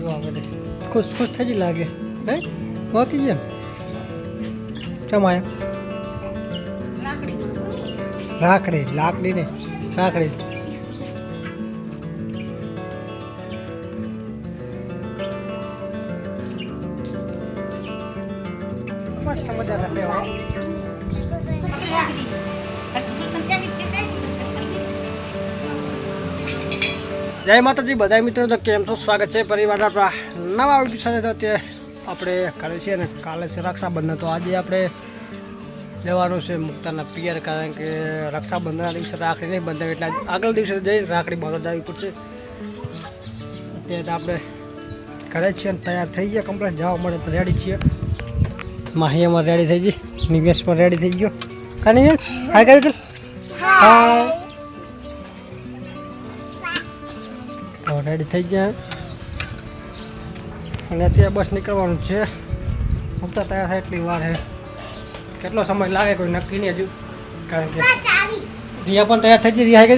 જોવા બધે ખુશ ખુશ થઈ જ લાગે હે બાકી છે ચમાયા રાખડી લાકડી ને રાખડી મસ્ત મજા થશે જય માતાજી બધા મિત્રો તો કેમ છો? સ્વાગત છે પરિવાર આપણા નવા વીડિયો સાથે. તો તે આપણે કાલે છે ને કાલે છે રક્ષાબંધન. તો આજે આપણે જવાનું છે મુક્તાના પિયર કારણ કે રક્ષાબંધનના દિવસે રાખડી નહીં બંધાવી. એટલે આગળ દિવસે જઈ રાખડી બાંધવા જવી પડશે. અત્યારે આપણે ઘરે જ છીએ અને તૈયાર થઈ ગયા કમ્પ્લેટ જવા મળે તો રેડી છીએ. માહી અમારે રેડી થઈ ગઈ નિવેશ પણ રેડી થઈ ગયો. કાની હા કરી ચાલ. તો રેડી થઈ ગયા. અને અત્યારે બસ નીકળવાનું છે. ઉગતા તૈયાર થાય એટલી વાર છે કેટલો સમય લાગે કોઈ નક્કી નહીં હજુ. કારણ કે રિયા પણ તૈયાર થઈ ગઈ. રિયા કે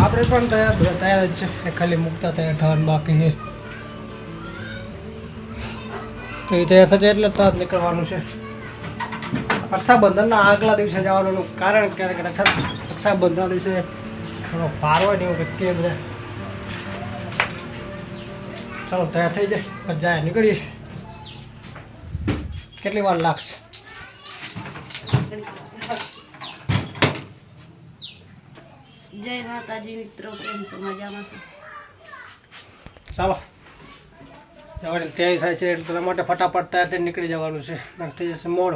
આપણે પણ તૈયાર બધા તૈયાર જ છે. ખાલી મુકતા તૈયાર થવાનું બાકી છે. તો એ તૈયાર થશે એટલે તરત નીકળવાનું છે. રક્ષાબંધનના આગલા દિવસે જવાનું કારણ કે રક્ષા રક્ષાબંધનના દિવસે થોડો પાર હોય ને એવું કે કે બધા ચાલો તૈયાર થઈ જાય. પછી જાય નીકળીએ. કેટલી વાર લાગશે? જય માતાજી મિત્રો કેમ છો? મજામાં છે? ચાલો. જવાની તૈયારી થાય છે એટલે તમારા માટે ફટાફટ તૈયાર થઈ નીકળી જવાનું છે. થઈ જશે મોડ.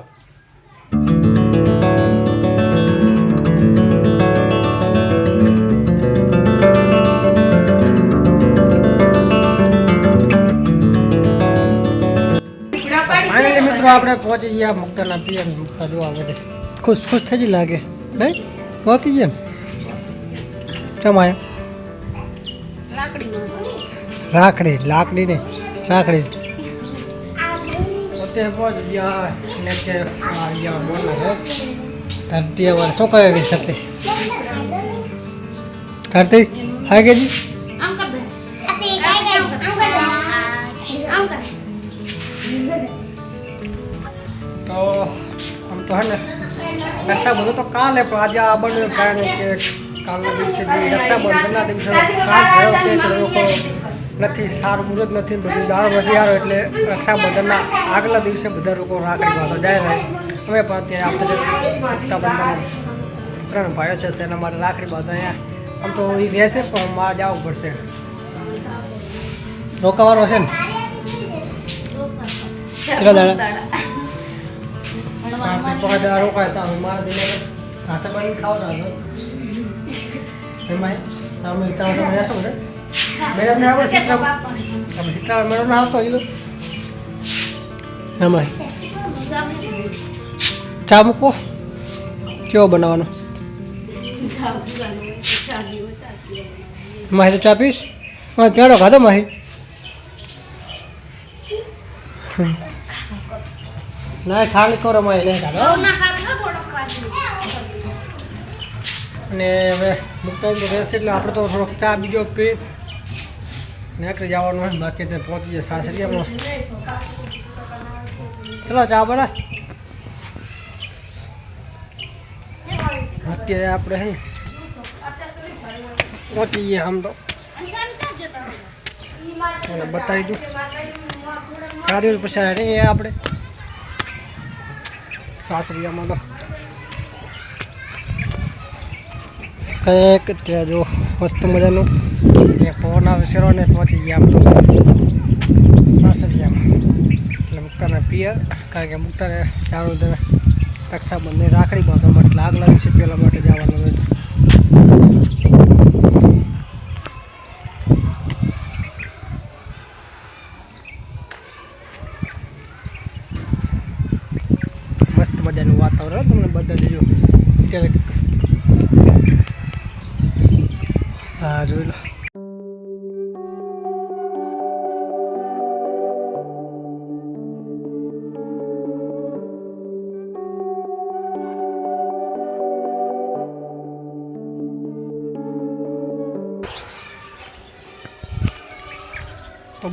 મિત્રો આપણે પહોંચી ગયા મુક્તાના પિયર મુક્તા જોવા બધે ખુશ ખુશ થઈ જ લાગે નહીં પહોંચી ગયા ને ચમાયા રાખડી લાકડી ને રાખડી અત્યારે પહોંચી ગયા ને અત્યારે આવી ગયા બોલના છે ધરતી હવે શું કરે રહી સતી કાર્તિક હાય કેજી આમ આમ ને રક્ષાબંધન તો કાલે પણ આજે આ બન્યું કારણ કે કાલના દિવસે જે રક્ષાબંધનના દિવસે કાલ થયો છે લોકો નથી સારું મુહૂર્ત નથી બધું દાળ નથી આવ્યો એટલે રક્ષાબંધનના આગલા દિવસે બધા લોકો રાખડી બાંધવા જાય રહે હવે પણ અત્યારે આપણે રક્ષાબંધન ત્રણ ભાઈઓ છે તેના માટે રાખડી બાંધવા અહીંયા. આમ તો એ રહેશે પણ મારે જવું પડશે. રોકાવાનો છે ને? કેટલા દાડા? કાર્તિક પકડ દાડા રોકાય તો અમે મારા દિને હાથે બની ખાવતા હતો એમાં તમે તમે તમે શું છે મેડમ ને આપણે ચિત્ર તમે ચિત્ર મેડમ ને આવતો હજી એમાં ચા મૂકો. કેવો બનાવવાનો? માહી તો ચા પીશ. મારે પેડો ખાધો માહી. ના ખાલી કરો નહીં ખાધો અને હવે મુક્તા તો રહેશે એટલે આપણે તો થોડોક ચા બીજો પી. નીકળી જવાનું હોય બાકી તે પહોંચી જાય સાસરીયામાં. ચલો ચા બને અત્યારે આપણે હે પહોંચી જઈએ આમ તો. બતાવી દઉં. સારી પછી આપણે. સાસરિયામાં તો. કંઈક ત્યાં જો મસ્ત મજાનું. એ પવન આવે છે ને પહોંચી ગયા આમ તો સાસરિયામાં. એટલે મુક્તાના પિયર કારણ કે મુક્તાને જાણું તો રક્ષાબંધન રાખડી બાંધવા માટે લાગ લાગી છે પહેલાં માટે જવાનું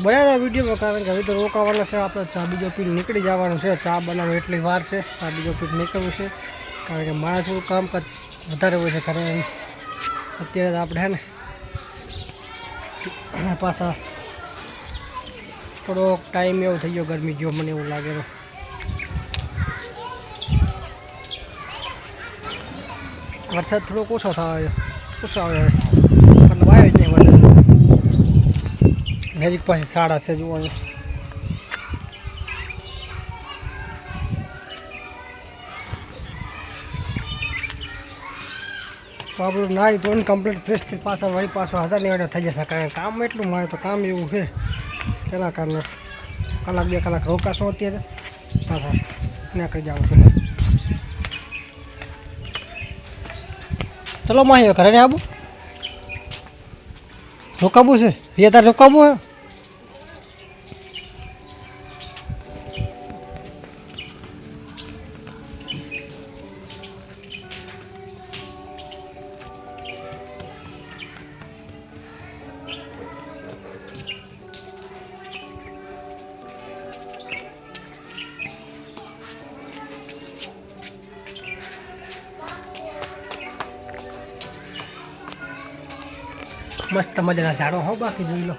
બનાવ્યા વીડિયો કારણ કે હવે તો રોકાવાનો છે, આપણે ચા બીજો પીટ નીકળી જવાનું છે. ચા બનાવવા એટલી વાર છે, ચા બીજો પીટ નીકળવું છે. કારણ કે મારા થોડું કામ વધારે હોય છે ઘરે. અત્યારે આપણે હે ને પાછા થોડોક ટાઈમ એવો થઈ ગયો ગરમી, જો મને એવું લાગે તો. વરસાદ થોડોક ઓછો થાય, ઓછો આવે મતલબ આવ્યો જ નહીં વરસાદ નજીક પાસે શાળા છે, જુઓ. તો આપણું નાહી ધોઈને કમ્પ્લીટ ફ્રેશ થઈ પાછા વળી પાછો હજારની થઈ જશે, કારણ કામ એટલું મારે તો કામ એવું છે. તેના કારણે કલાક બે કલાક રોકાશો અત્યારે. પાછા નીકળી જાઉં છું. ચલો માહી, ઘરે ને આવું રોકાવું છે? એ તારે રોકાવું હે? મસ્ત મજાના ઝાડો હો, બાકી જોઈ લો.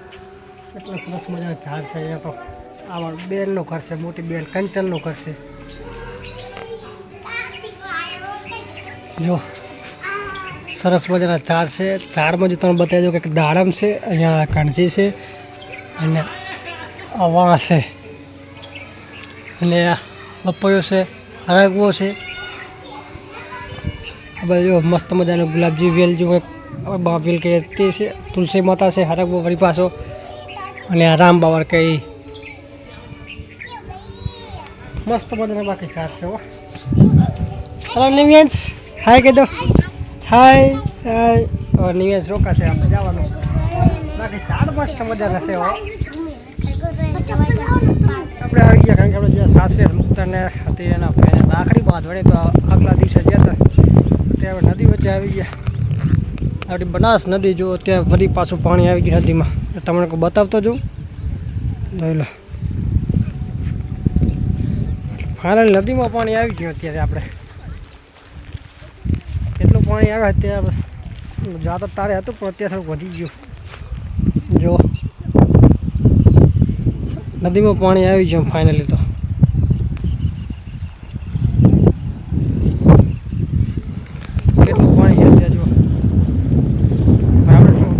એટલા સરસ મજાના ઝાડ છે અહીંયા તો. આવા બેનનું ઘર છે, મોટી બેન કંચનનું ઘર છે. જો, સરસ મજાના ઝાડ છે. ઝાડમાં જો તમે બતાવી દો કે દાડમ છે, અહીંયા કણજી છે, અને આ વાં છે. અને પપૈયો છે, હરાગવો છે. આ જો મસ્ત મજાનું ગુલાબજી વેલ જેવું એક કહે તે છે, તુલસી માતા છે હરક બાબરી પાછો. અને રામ બાવર કઈ મસ્ત મજાના બાકી ચાર છે હલો નિવ્યાંશ હાય કહી દો. હાય હાય નિવ્યાંશ રોકાશે આપણે જવાનું. બાકી ચાર મસ્ત મજાના છે આપણે આવી ગયા કારણ કે આપણે જ્યાં સાસરે મુક્તાને હતી એના ભાઈને રાખડી બાદ વળી તો આગલા દિવસે ગયા હતા. હવે નદી વચ્ચે આવી ગયા. આપણી બનાસ નદી જો ત્યાં ફરી પાછું પાણી આવી ગયું નદીમાં. તમને કોઈ બતાવતો જુઓ જોઈ ફાઇનલ નદીમાં પાણી આવી ગયું અત્યારે આપણે. કેટલું પાણી આવે અત્યારે આપણે. જાતો તારે હતું, પણ અત્યારે થોડુંક વધી ગયું. જો. નદીમાં પાણી આવી ગયું ફાઇનલી તો કેટલું પાણી છે અત્યારે જો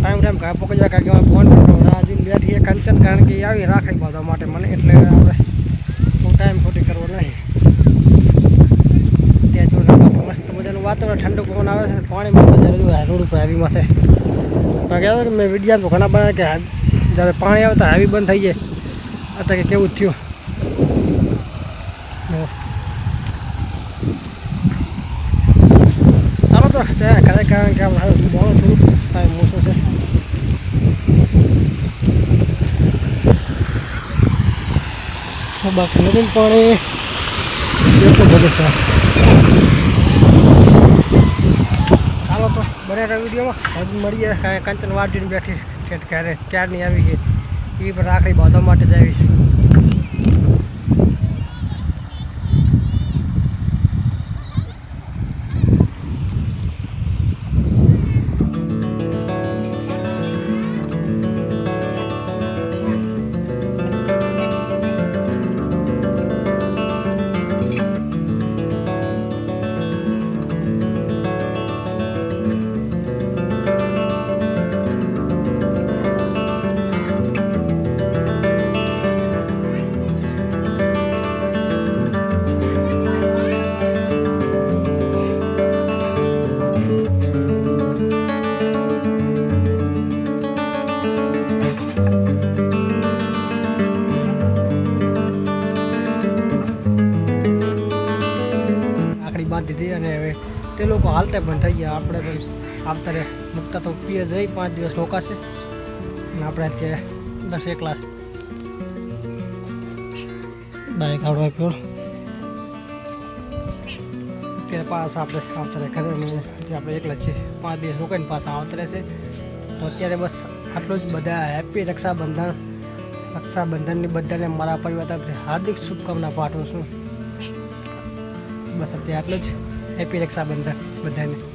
આપણે શું ટાઈમ ટાઈમ ઘા પકડી જાય કારણ કે અમે ફોન કરતો રાજુ બેઠી કંચન કારણ કે આવી રાખે બધા માટે મને, એટલે આપણે બહુ ટાઈમ ખોટી કરવો નહીં. ત્યાં જો મસ્ત મજાનું વાતાવરણ, ઠંડુ પવન આવે છે, પાણી મસ્ત જ્યારે રોડ ઉપર હાવી માથે. કહેવાય કે મેં વિડીયા ઘણા બધા કે જ્યારે પાણી આવે તો હાવી બંધ થઈ જાય. અત્યારે કે કેવું થયું. ચાલો તો ઘરે કારણ કે આપણે મોડું થોડું ટાઈમ ઓછો છે. બાકી પણ પાણી એટલું બધું છે. ચાલો તો બને વિડીયોમાં હજી મળીએ. કંચન વાટીને બેઠી ઠેઠ ક્યારે ક્યારની આવી છે? એ પણ રાખડી બાંધવા માટે જ આવી છે. તે લોકો હાલતા પણ થઈ ગયા. આપણે તો આવતા મૂકતા તો પીએ જઈ પાંચ દિવસ રોકાશે. અને આપણે અત્યારે દસ એકલા. બાઈક આવડવા આપ્યો. અત્યારે પાસ આપણે આવતા ઘરે. આપણે એકલા છીએ. પાંચ દિવસ રોકાઈને પાછા આવતા રહેશે તો અત્યારે બસ આટલું જ. બધા હેપી રક્ષાબંધન. રક્ષાબંધનની બધાને મારા પરિવાર તરફથી હાર્દિક શુભકામના પાઠવું છું. બસ અત્યારે આટલું જ. હેપી રક્ષાબંધન બધાને.